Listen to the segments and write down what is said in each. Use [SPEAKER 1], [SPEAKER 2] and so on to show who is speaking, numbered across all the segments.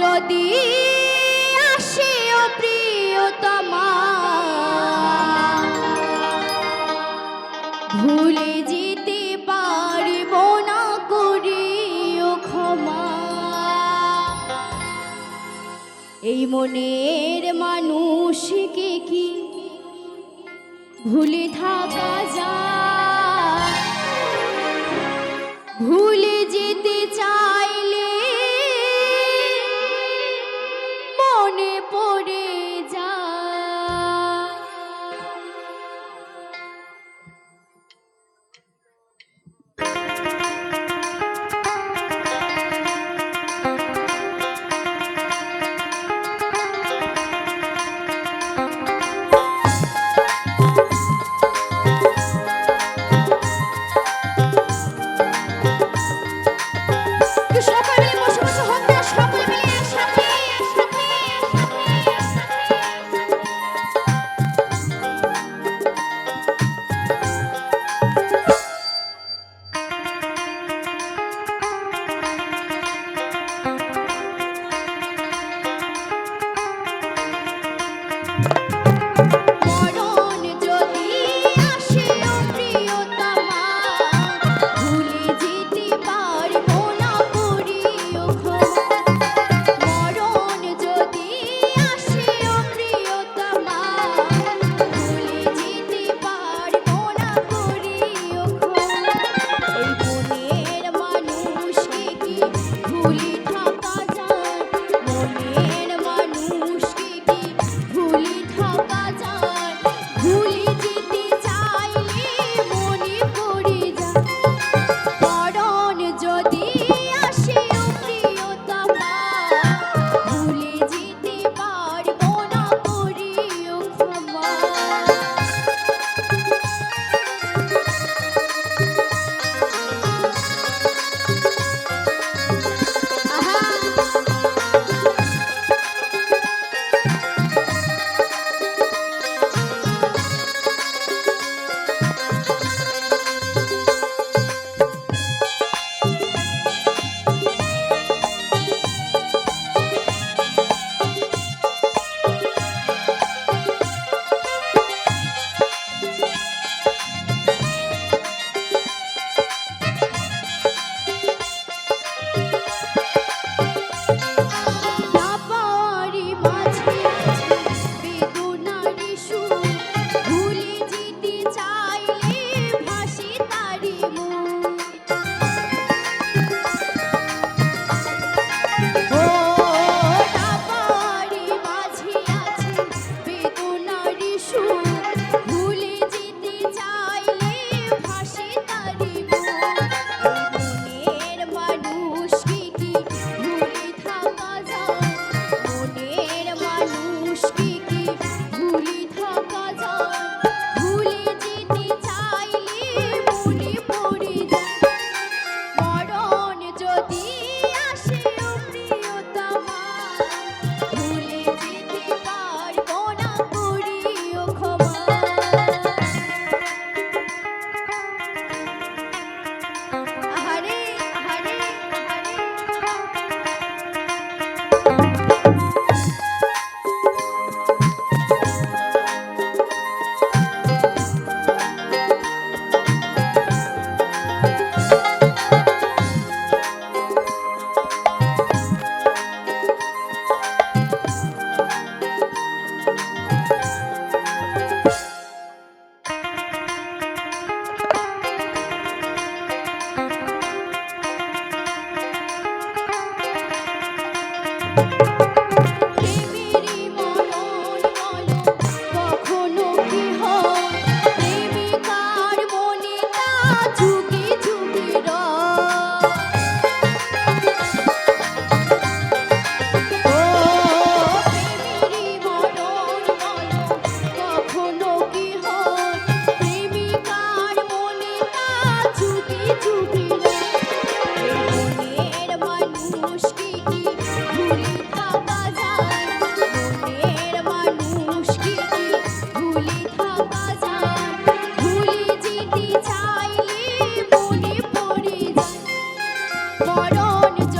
[SPEAKER 1] যদি আসিও প্রিয়তমা, ভুলে যেতে পারিব না ও ক্ষমা। এই মনের মানুষকে কি ভুলে থাকা যায়? ভুলে মনে পড়ে you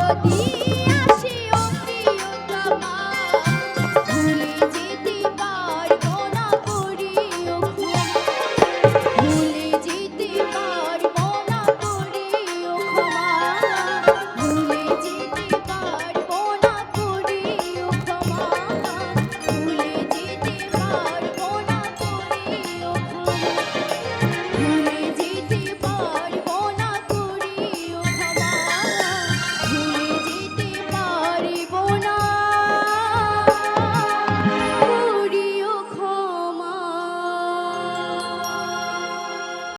[SPEAKER 1] Oh.